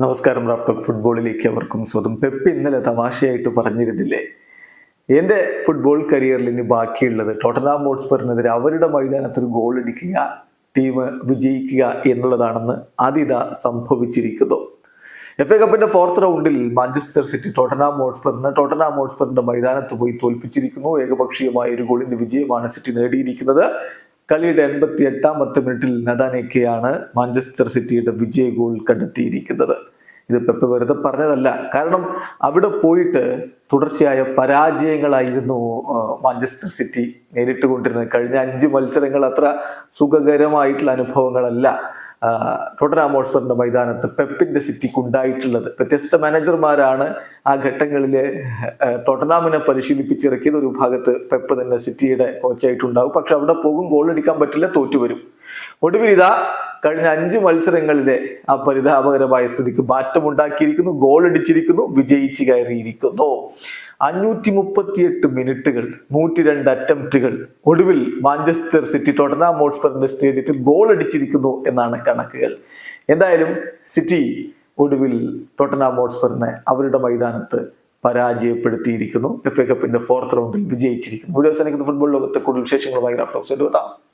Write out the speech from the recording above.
നമസ്കാരം റാഫ്റ്റോക്ക് ഫുട്ബോളിലേക്ക് അവർക്കും സ്വന്തം പെപ്പ് ഇന്നലെ തമാശയായിട്ട് പറഞ്ഞിരുന്നില്ലേ? എന്റെ ഫുട്ബോൾ കരിയറിൽ ഇനി ബാക്കിയുള്ളത് ടോട്ടനാം ഹോട്ട്സ്പറിനെതിരെ അവരുടെ മൈതാനത്ത് ഒരു ഗോൾ അടിക്കുക ടീം വിജയിക്കുക എന്നുള്ളതാണെന്ന് അതിത സംഭവിച്ചിരിക്കുന്നു. എഫ് എ കപ്പിന്റെ ഫോർത്ത് റൗണ്ടിൽ മാഞ്ചസ്റ്റർ സിറ്റി ടോട്ടനാം ഹോട്ട്സ്പറിനെ ടോട്ടനാം ഹോട്ട്സ്പറിന്റെ മൈതാനത്ത് പോയി തോൽപ്പിച്ചിരിക്കുന്നു. ഏകപക്ഷീയമായ ഒരു ഗോളിന്റെ വിജയമാണ് സിറ്റി നേടിയിരിക്കുന്നത്. കളിയുടെ എൺപത്തി എട്ടാമത്തെ മിനിറ്റിൽ നദാനേക്കയാണ് മാഞ്ചസ്റ്റർ സിറ്റിയുടെ വിജയ ഗോൾ കണ്ടെത്തിയിരിക്കുന്നത്. ഇത് പെപ്പ് വെറുതെ പറഞ്ഞതല്ല. കാരണം അവിടെ പോയിട്ട് തുടർച്ചയായ പരാജയങ്ങളായിരുന്നു മാഞ്ചസ്റ്റർ സിറ്റി നേരിട്ട് കൊണ്ടിരുന്നത് കഴിഞ്ഞ അഞ്ച് മത്സരങ്ങൾ അത്ര സുഖകരമായിട്ടുള്ള അനുഭവങ്ങളല്ല. ടോട്ടനാം മൈതാനത്ത് പെപ്പിന്റെ സിറ്റിക്ക് ഉണ്ടായിട്ടുള്ളത് വ്യത്യസ്ത മാനേജർമാരാണ് ആ ഘട്ടങ്ങളിൽ ടോട്ടനാമിനെ പരിശീലിപ്പിച്ചിറക്കിയത്. ഒരു ഭാഗത്ത് പെപ്പ് തന്നെ സിറ്റിയുടെ കോച്ചായിട്ടുണ്ടാവും. പക്ഷെ അവിടെ പോകും ഗോൾ അടിക്കാൻ പറ്റില്ല തോറ്റുവരും ഒടുവിൽ ഇതാ കഴിഞ്ഞ അഞ്ച് മത്സരങ്ങളിലെ ആ പരിതാപകരമായ സ്ഥിതിക്ക് മാറ്റമുണ്ടാക്കിയിരിക്കുന്നു. ഗോൾ അടിച്ചിരിക്കുന്നു വിജയിച്ചു കയറിയിരിക്കുന്നു. അഞ്ഞൂറ്റി മുപ്പത്തിയെട്ട് മിനിറ്റുകൾ നൂറ്റി രണ്ട് അറ്റംപ്റ്റുകൾ. ഒടുവിൽ മാഞ്ചസ്റ്റർ സിറ്റി ടോട്ടനാം ഹോട്ട്സ്പറിന്റെ സ്റ്റേഡിയത്തിൽ ഗോൾ അടിച്ചിരിക്കുന്നു എന്നാണ് കണക്കുകൾ. എന്തായാലും സിറ്റി ഒടുവിൽ ടോട്ടനാം ഹോട്ട്സ്പറിനെ അവരുടെ മൈതാനത്ത് പരാജയപ്പെടുത്തിയിരിക്കുന്നു. എഫ് എ കപ്പിന്റെ ഫോർത്ത് റൗണ്ടിൽ വിജയിച്ചിരിക്കുന്നു. വീഡിയോ ദിവസം ഫുട്ബോൾ ലോകത്തെ കൂടുതൽ വിശേഷങ്ങളുമായി എത്താം